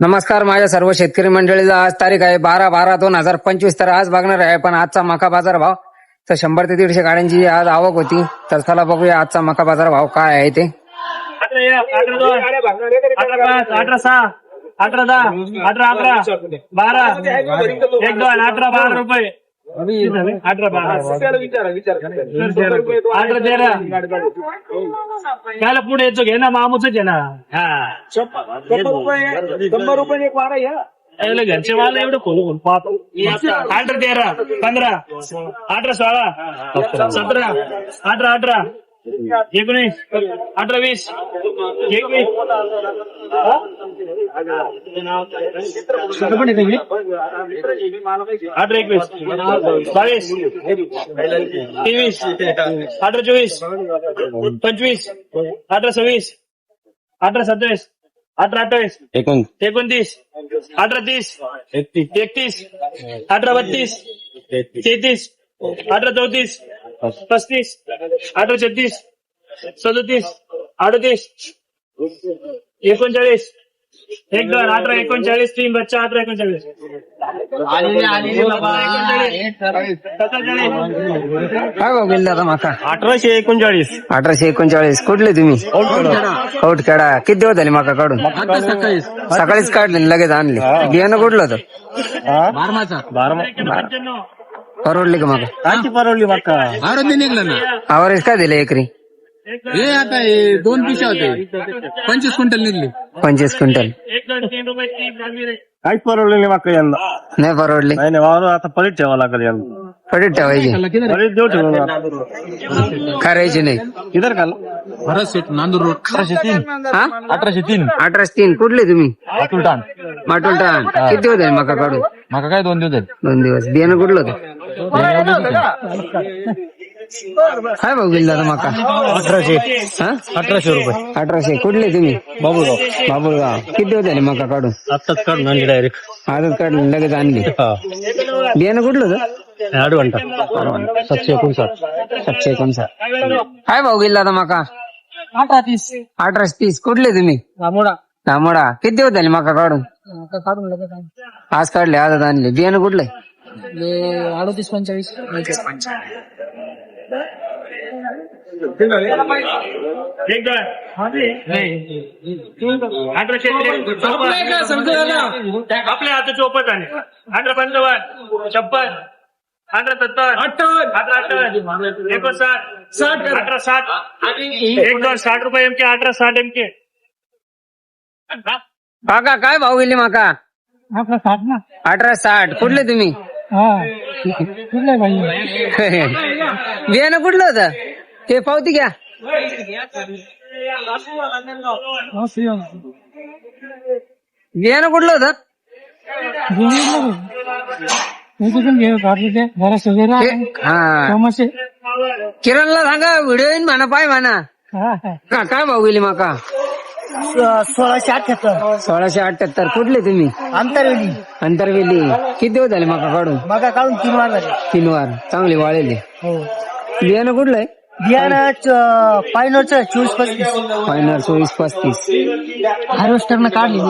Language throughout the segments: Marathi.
नमस्कार माझ्या सर्व शेतकरी मंडळीला आज तारीख आहे बारा बारा दोन हजार पंचवीस. तर आज बघणार आहे पण आजचा मका बाजार भाव. तर शंभर ते दीडशे गाड्यांची आज आवक होती. तर चला बघूया आजचा मका बाजार भाव काय आहे ते. अठरा अठरा अठरा अठरा सहा अठरा दहा अठरा अकरा बारा. एक दोन अठरा बारा रुपये. त्याला पुढे येतो घे ना मामूच घे ना. हा. शंभर रुपये एक वारा या. यायला घरचे मला एवढं खोलू खोल पाहतो. अठरा तेरा पंधरा अठरा सोळा सतरा अठरा अठरा. एकोणीस अठरा वीस एकवीस अठरा एकवीस. बावीस तेवीस अठरा चोवीस पंचवीस अठरा सव्वीस अठरा सत्तावीस अठरा अठ्ठावीस एकोणतीस अठरा तीस एकतीस अठरा बत्तीस तेहतीस अठरा चौतीस पस्तीस अठरा छत्तीस सदोतीस अडतीस एकोणचाळीस. एक दोन अठरा एकोणचाळीस तीन बच्चा अठरा एकोणचाळीस. काय भाव गेले आता मका? अठराशे एकोणचाळीस. अठराशे एकोणचाळीस. कुठले तुम्ही? खेडा किती दिवस झाले मका काढून? सकाळीच. काढले लगेच आणले. बियाणं कुठलं होतं? पंच्याण्णव परवडले का मका काची परवडली मका आरोग्य निघलं ना आवरेज काय दिलं एकरी हे आता हे दोन पिशा होते पंचवीस क्विंटल निघले पंचवीस क्विंटल एक दोन तीन रुपये तीन चालली रे काहीच परवडली नाही मका यंदा नाही परवडले नाही नाही वावर आता परीत ठेवा लागेल यंदा पडीत ठेवायचे परीत देऊ ठेवून करायचे नाही किधर का भरत सेट नांदूर रोड अठराशे तीन हा अठराशे तीन अठराशे तीन कुठले तुम्ही अतुल टान माटोल टाण किती दिवस झाले मका काढून माका काय दोन दिवस झाले दोन दिवस बियाणं कुठलं होतं काय भाऊ गेला मका? अठराशे. हा? अठराशे रुपये. अठराशे. कुठले तुम्ही? बाबूराव बाबुळगाव. किती दिवस झाले मका काढून? आत्ताच काढून आणली डायरेक्ट आजच काढून लगेच आणली? बियाणं कुठलं होतं? आठ घंटा सातशे एकोणसाठ. सातशे एकोणसाठ. काय भाऊ गेला आता मका? अठरा तीस अठराशे तीस. कुठले तुम्ही? रामोडा तांबडा किती दिवस झाले मका काढून? काढून लगेच आज काढले आजच आणले. बियाणं कुठलंय अडतीस पंचेचाळीस एक दोन अठराशे आपल्या हातात चोपत आहे. अठरा पंचावन्न छप्पन अठरा सत्तर अठरा अठ्ठावन्न एकोणसाठ साठ अठरा साठ. एक दोन साठ रुपये एम के अठरा साठ एम के. काका काय भाऊ गेले मका? आपला साठ ना. अठरा साठ. कुठले तुम्ही? हा. कुठलं बियाणं कुठलं होतं? ते पावती घ्या. बियाणं कुठलं होतं? हे- हा. किरणला सांगा व्हिडिओ येईन म्हणा पाय म्हणा. का काय भाऊ गेली माका? सोळाशे अठ्याहत्तर. सोळाशे अठ्याहत्तर. कुठले तुम्ही? अंतरवेली. अंतरवेली. किती दिवस झाले माका काढून? मगा काढून तीन वार झाले. तीन वार. चांगले वाळेले. हो. बियाणं कुठलं आहे बियाणं पायनोरचं चोवीस पस्तीस. फायनल चोवीस पस्तीस. हार्वेस्टरनं काढली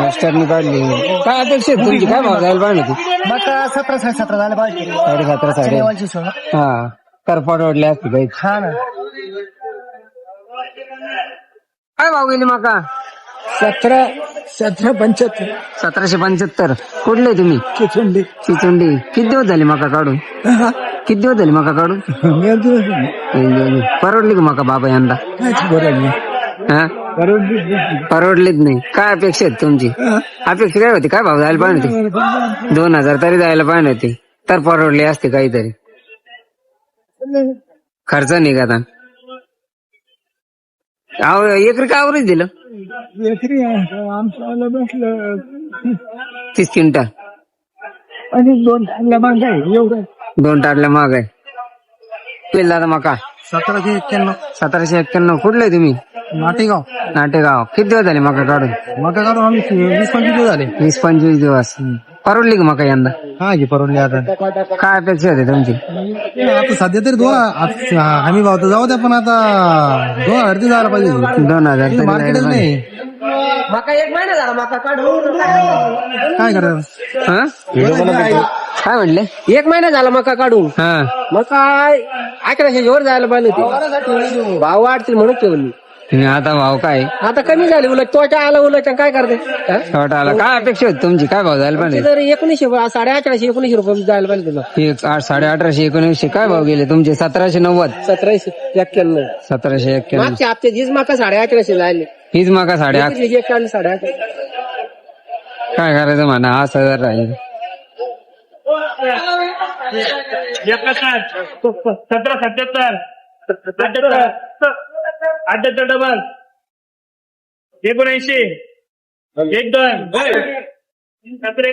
मास्टरने काढली. काय अपेक्षा आहे तुमची? काय भाव जायला पाहिजे होती? सतरा साडे सतरा झालं पाहिजे साडे सतरा साडे लेवलची सोळा हा. करपाट वाढले असते काही हा ना. काय भाव गेली माका? सतरा सतरा पंच्याहत्तर. सतराशे पंच्याहत्तर. कुठले तुम्ही? चिचुंडी. चिचुंडी. किती दिवस झाले मका काढून? किती दिवस झाले मका काढून? परवडली का मका बाबा यंदा? हा? परवडलीच नाही. काय अपेक्षा आहेत तुमची? अपेक्षा काय होती? काय भाव जायला पाहिजे होती? दोन हजार तरी जायला पाहिजे होती. तर परवडली असते काहीतरी. खर्च निघाता अहो एकरी का आवरेज दिलं? आमच्या बसलं तीस क्विंटल. आणि दोन खाल्ल्या मागाय एवढं. दोन टाटल्या महाग आहे. पेल दादा मका. सतराशे एक्क्याण्णव. सतराशे एक्क्याण्णव. कुठले तुम्ही? नाटेगाव. नाटेगाव. किती दिवस झाले मका काढून? मका काढून आम्ही वीस पंचवीस दिवस झाले. वीस पंचवीस दिवस. परवडली का मका यंदा? हा जी परवडली आता. काय अपेक्षा होती तुमची? आता सध्या तरी दोन हमी भाव तर जाऊ द्या पण आता दोन हजार ते जायला पाहिजे. दोन हजार तरी मार्केटच जायला नाही पाहिजे. माका एक महिना झाला माका काढून काय करायचं हा? काय म्हणले? एक महिना झाला मका काढून. हा. मग काय अकराशे वर जायला पाहिजे होती. भाव वाढतील म्हणून ठेवली आता भाव काय? आता कमी झाली उलट तोटा आला उलट आणि काय करते? हा? शेवट आला. काय अपेक्षा होती तुमची? काय भाव जायला पाहिजे? जर एकोणीसशे साडे अकराशे एकोणीसशे रुपये जायला पाहिजे तुला एक आठ साडे अठराशे एकोणीसशे काय भाव गेले तुमचे? सतराशे नव्वद. सतराशे एक्क्याण्णव. सतराशे एक्क्याण्णव. मागच्या जीच माका साडे अकराशे जायले हीच माका साडे एक्क्याण्णव साडे अकरा काय करायचं म्हणा? आठ हजार राहील. एकाहत्तर सतरा सत्याहत्तर अठ्याहत्तर अठ्याहत्तर डबल एकोणऐंशी. एक दोन. सतरा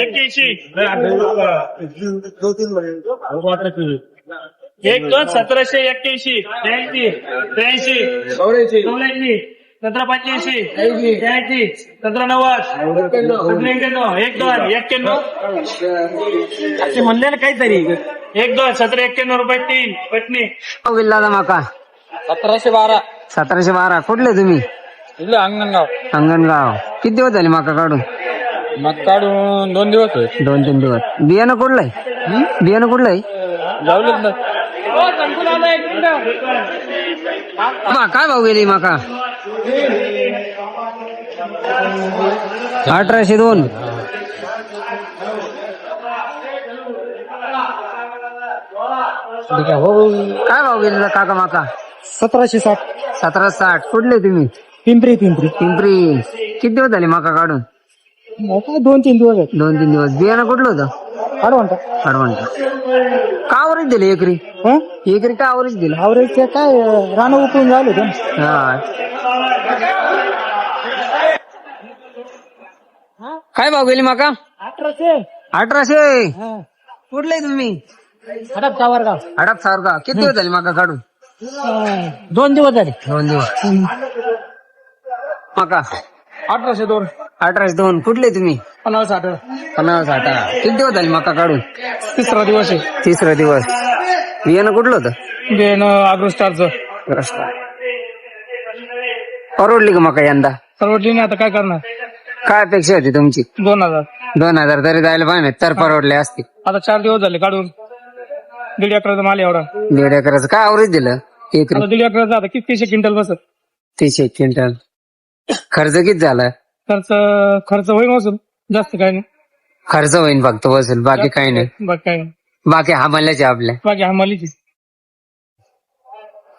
एक ऐंशी एक दोन सतराशे एक्क्याऐंशी. त्र्याऐंशी. त्र्याऐंशी. चौऱ्याऐंशी. सतरा पंच्याऐंशी त्र्याऐंशी सतरा नव्वद. सतरा एक्क्याण्णव. एक दोन. एक्क्याण्णव. म्हणले ना काहीतरी. एक दोन. सतरा एक्क्याण्णव रुपये तीन. पटणी दादा माका. सतराशे बारा. सतराशे बारा. कुठले तुम्ही? इथलं अंगणगाव. अंगणगाव. किती दिवस झाले माका काढून? मग काढून दोन दिवस होय दोन तीन दिवस. बियाणं कुठलं आहे बियाणं कुठलं आहे जाऊलेत ना बा, काय भाव गेली माका? अठराशे दोन. काय भाव गेलेला काका माका? सतराशे साठ. सतरा साठ. कुठले तुम्ही? पिंपरी पिंपरी. पिंपरी. किती दिवस झाले माका काढून? दोन तीन दिवस दोन तीन दिवस. बियाणं कुठलं होतं? आडवंटा अडवंट का आवरेज दिले एकरी? हा? एकरी का आवरेज दिलं? आवरेज काय रानं उकळून झालं होतं हा. काय भाव गेली माका? अठराशे. अठराशे. कुठले तुम्ही? हडप सावरगाव. हडप सारखा किती दिवस झाले माका काढून? दोन दिवस झाले. दोन दिवस. माका? अठराशे दोन. अठराशे दोन. कुठले तुम्ही? पन्नास साठ. पन्नास आठ किती दिवस झाले माका काढून? तिसरा दिवस आहे. तिसरा दिवस. बियाणं कुठलं होतं? बेन अग्रस्टारचं परवडली का माका यंदा? परवडली नाही आता काय करणार? काय अपेक्षा होती तुमची? दोन हजार. दोन हजार तरी जायला पाहिजे तर परवडले असते आता चार दिवस झाले काढून. दीड एकराचा माल एवढा. दीड एकराचं काय आवरेज दिलं? एकरी. आता दीड एकराचा आता कितीशे क्विंटल बसत. तीनशे क्विंटल. खर्च किती झाला? खर्च खर्च होईल वसूल. जास्त काय नाही. खर्च होईन फक्त वसूल बाकी काही नाही. बाकी काय नाही. बाकी हमाल्याचे आपल्या बाकी हमालीची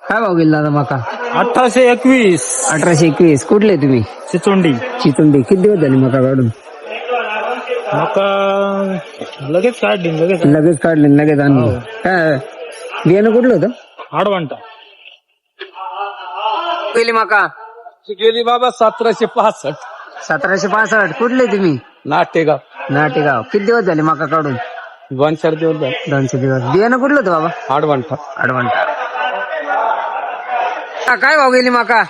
काय भाव गेला दादा माका? अठराशे एकवीस. अठराशे एकवीस. कुठले तुम्ही? चिचोंडी चितुंडी. किती दिवस झाले मका काढून? मका लगेच काढली लगेच लगेच काढले लगेच आणले. काय बियाणं कुठलं होतं? आडवांटा. गेली मका. गेली बाबा सतराशे पासष्ट. सतराशे पासष्ट. कुठले तुम्ही? नाटेगाव. नाटेगाव. किती दिवस झाले मका काढून? दोन चार दिवस झाले दोनशे दिवस बियाणं कुठलं होतं बाबा? अडवंटा हा, काय भाव गेली मका?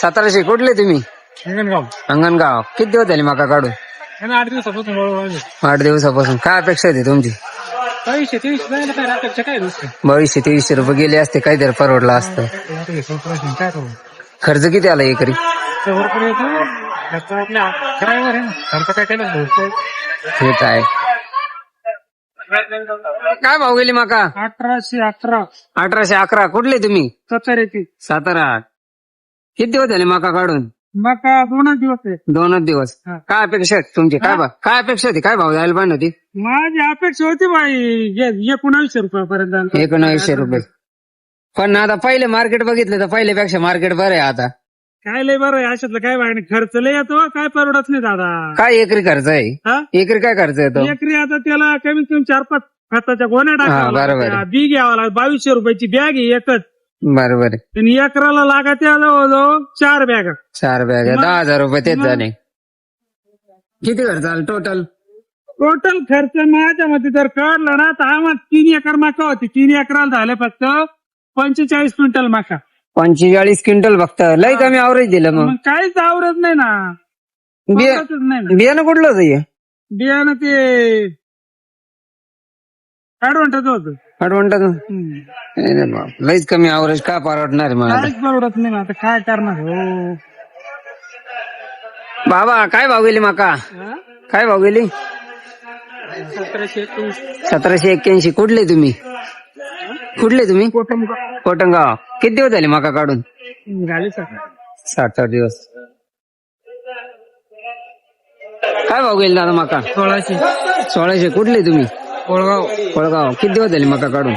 सतराशे. कुठले तुम्ही? अंगणगाव. किती दिवस झाले मका काढून? आठ दिवसापासून आठ दिवसापासून. काय अपेक्षा होती तुमची? काय काय दुसरं बावीसशे तेवीसशे रुपये गेले असते काहीतरी परवडलं असतं. काय करू खर्च किती आला एकरी? ड्रायव्हर आहे ना. काय केलं हे काय काय भाव गेली माका? अठराशे अकरा. अठराशे अकरा. कुठले तुम्ही? सत्तर येते सातारा. किती दिवस झाले माका काढून? मका दोनच दिवस आहे. दोनच दिवस. हा. काय अपेक्षा आहे तुमची? काय भाव काय अपेक्षा होती? काय भाव जायला पाहिजे होती? माझी अपेक्षा होती बाई एकोणावीसशे रुपयापर्यंत. एकोणावीसशे रुपये. पण आता पहिले मार्केट बघितलं तर पहिल्यापेक्षा मार्केट बरं आहे आता. काय लय बरं आहे अशातलं काय बाई खर्च लय येतो काय परवडत नाही दादा. काय एकरी खर्च आहे? हा? एकरी काय खर्च येतो? एकरी आता त्याला कमीत कमी चार पाच खताच्या गोण्या हा, टाकाव्या बरोबर. बी घ्यावा लागत बावीसशे रुपयाची बॅग आहे एकच. बरोबर आहे. आणि एकराला लागत जवळजवळ चार बॅग चार बॅग दहा हजार रुपये तेच झाले. किती खर्च आला टोटल टोटल खर्च माझ्या मध्ये जर काढला ना तर आम्हाला तीन एकर मका होती. तीन एकराला झाले फक्त पंचेचाळीस क्विंटल मका. पंचेचाळीस क्विंटल फक्त. लय कमी आवरेज दिलं मग. मग काहीच आवरत नाही ना. बिया- आवरतच नाही ना. बियाणं कुठलं होतं हे? बियाणं ते ऍडव्हान्टेज होतं. म्हणतात अरे बाप, लईच कमी आवरेज का परवडणार आहे मला? काहीच परवडत नाही ना. आता काय करणार? हो. बाबा काय भाव गेली माका? काय भाव गेली? सतराशे एक्क्याऐंशी. कुठले तुम्ही? कुठले तुम्ही? कोटंगाव किती दिवस झाले माका काढून? झाले सर. साठ आठ दिवस. काय भाव गेले दादा माका? सोळाशे. सोळाशे. कुठले तुम्ही? कोळगाव. कोळगाव. किती दिवस झाले मका काढून?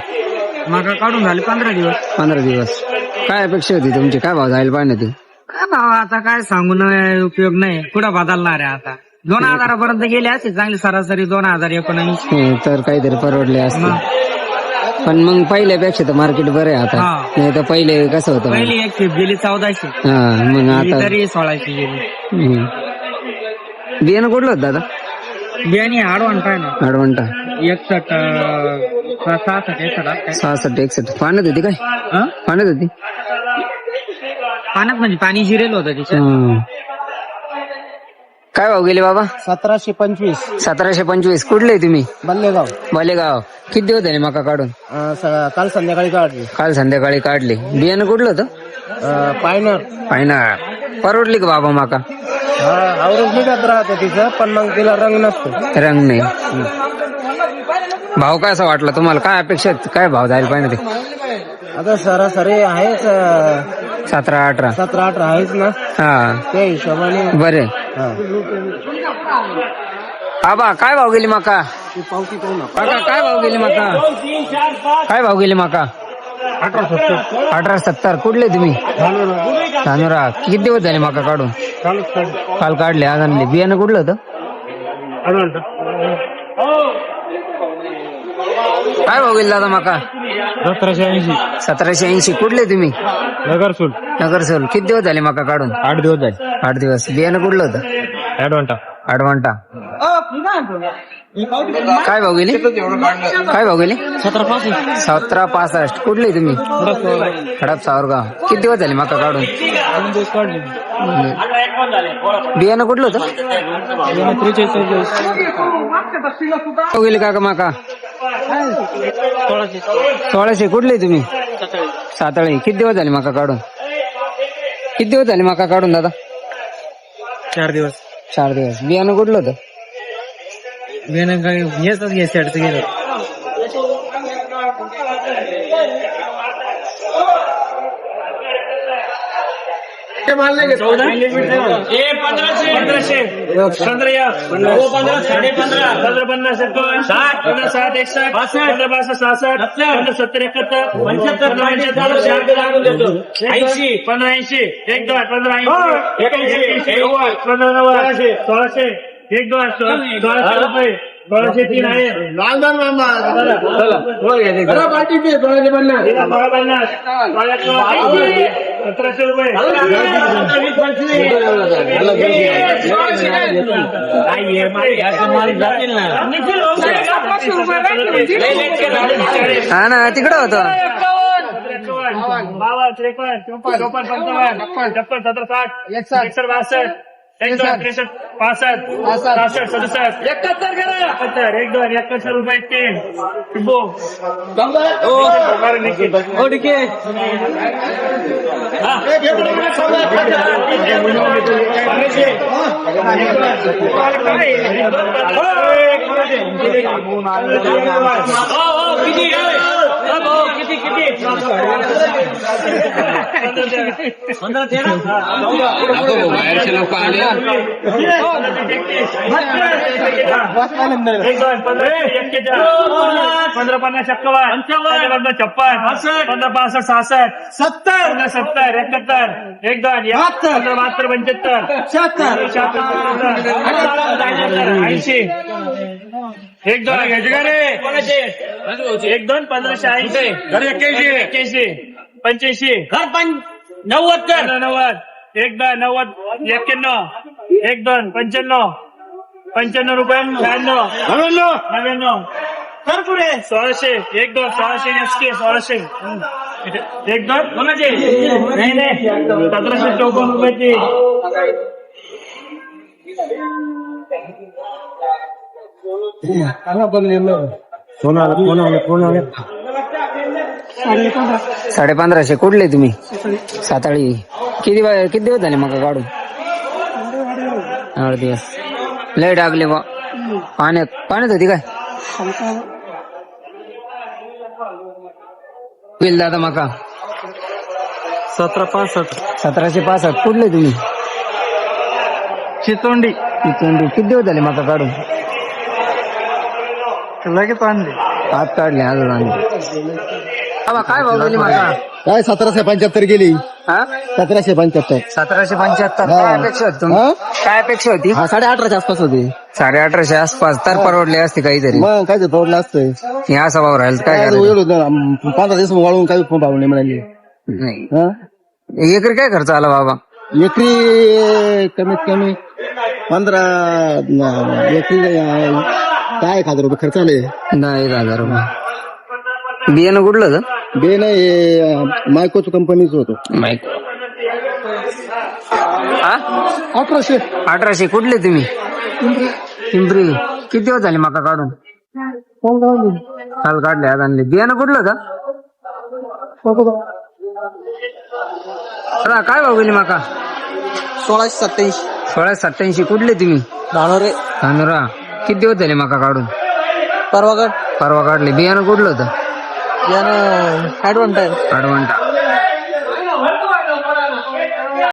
मागा काढून झाले पंधरा दिवस. पंधरा दिवस. काय अपेक्षा होती तुमची? काय भाव जायला पाहिजे ते काय भाव आता काय सांगून उपयोग नाही. कुठं बदलणार आहे आता? दोन हजारापर्यंत गेले असते चांगली सरासरी दोन हजार एकोणऐंशी. हे तर काहीतरी परवडले असते. पण मग पहिल्यापेक्षा तर मार्केट बरं आहे आता. हा. नाही तर पहिले कसं होतं पहिली एक खेप गेली चौदाशे. हा मग ही आता तरी सोळाशे गेली. हम्म. बियाणं कुठलं होतं दादा? बियाणी आडवान काय ना अडवंटा एकसठ सहासष्ट एकसठ सहासष्ट एकसष्ट पाण्यात होती काय? हा? पाण्यात होती? पाण्यात म्हणजे पाणी जिरेल होतं त्याच्यात हम्म. काय भाव गेले बाबा? सतराशे पंचवीस. सतराशे पंचवीस. कुठले तुम्ही? बल्लेगाव. बालेगाव किती दिवस झाले मका काढून? अं, स- काल संध्याकाळी काढली. काल संध्याकाळी काढले. बियाणं कुठलं होतं? अं, पायनर पाहिना परवडली का बाबा माका? हा निघत राहतं तिचं पण मग तिला रंग नसतो. रंग नाही. भाव काय असा वाटला तुम्हाला? काय अपेक्षा आहेत? काय भाव जायला पाहिजे ते? आता सरासरी आहेच अं, सतरा अठरा. सतरा अठरा आहेच ना. हा. त्या हिशोबाने. बरे हा. आबा काय भाव गेली माका? काका काय भाव गेली माका? काय भाव गेली माका? अठरा सत्तर. कुठले तुम्ही? धानुरा. किती दिवस झाले माका काढून? काल काढले आज आणले. बियाणं कुठलं होतं? काय भाव गेली दादा माका? सतराशे ऐंशी. सतराशे ऐंशी. कुठले तुम्ही? नगरसूल. नगरसोल. किती दिवस झाले माका काढून? आठ दिवस झाले. आठ दिवस. बियाणं कुठलं होतं? ऍडवान्टा अडवांटा काय भाव गेली? काय भाव गेली? सतरा पासून सतरा पासष्ट. कुठले तुम्ही? खडप सावरगाव. किती दिवस झाले माका काढून? बियाणं कुठलं होतं? गेले काका माका? सोळाशे. कुठले तुम्ही? साताळे. किती दिवस झाले माका काढून? किती दिवस झाले माका काढून दादा? चार दिवस. चार दिवस. बियाणं कुठलं होतं? बेन काय घेतच घे सेटचं गेलं. ए पंधराशे. पंधराशे. पंधरा या. हो पंधरा साडे पंधरा पंधरा पन्नास एकावन्न साठ. पंधरा साठ एकसष्ट. पंधरा बासष्ट सहासष्ट. पंधरा सत्तर एकाहत्तर. पंच्याहत्तर ऐंशी. पंधरा ऐंशी. एक दोन पंधरा ऐंशी. एकाऐंशी नव्वद पंधरा नव्वद. सोळाशे. एक दोन सोळाशे रुपये सोळाशे तीन आहे सोळा पन्नास सतराशे रुपये हा ना तिकडं होतं बावन्न त्रेपन्न चौपन्न चौपन्न पंचावन्न छप्पन सतरा साठ एकसष्ट बासष्ट त्रेसष्ट पासष्ट सहासष्ट सदुसष्ट. एकाहत्तर एक दोन एकाहत्तर रुपये तीन. किती? पंधरा तेरा पंधरा पन्नास छप्पन पंधरा छप्पन पंधरा पासष्ट सहासष्ट सत्तर पंधरा सत्तर एकाहत्तर एक दोन पंधरा बहात्तर पंच्याहत्तर शहात्तर ऐंशी एक दोन एक दोन पंधराशे ऐंशी एक्क्याऐंशी एक्क्याऐंशी पंच्याऐंशी नव्वद कर. नव्वद. एक दोन नव्वद. एक्क्याण्णव एक दोन. पंच्याण्णव. पंच्याण्णव रुपये शहाण्णव. नव्याण्णव. कर पुढे. सोळाशे. एक दोन. सोळाशे एसके सोळाशे. एक दोन. कोणाचे? नाही नाही. सतराशे चौपन्न रुपयाची साडे पंधराशे कुठले तुम्ही? साताळी किती किती दिवस झाले मका काढून? आठ दिवस. लय डागले बा. पाण्यात पाण्यात होती काय? होईल दादा मका. सतरा पासष्ट. सतराशे पासष्ट. कुठले तुम्ही? चितोंडी. इथून किती दिवस झाले मका काढून? लगेच आणले. हात काढले अजून आणले. बाबा काय भाव गेली काय सतराशे पंच्याहत्तर गेली? हा? सतराशे पंच्याहत्तर. सतराशे पंच्याहत्तर. काय अपेक्षा होती? हा? काय अपेक्षा होती? हा साडे अठराच्या आसपास होते. साडे अठराशे आसपास. तर परवडले असते काहीतरी. मग काय ते परवडलं असतं? हे असा भाव राहील काय करायचं? पंधरा दिवस वाळून काही भाव नाही मिळाली नाही. हा? एकरी काय खर्च आला बाबा? एकरी कमीत कमी पंधरा अं, एकरी अं, काय एक हजार रुपये खर्च आले? दहा एक हजार रुपये. बियाणं कुठलं होतं बे नाही मायकोच कंपनीच होतो. माहीत हा अठराशे. अठराशे कुठले तुम्ही? पिंपरी किती दिवस झाले मका काढून? काल काढले. आज आणले. बियाणं कुठलं होतं दादा, काय भाव गेली मका? सोळाशे सत्याऐंशी सोळा सत्याऐंशी कुठले तुम्ही? धानोरे. तांदुरा किती दिवस झाले मका काढून? परवागड परवा काढले. बियाणं कुठलं होतं? यानं ऍडव्हान्स आहे अडवंटा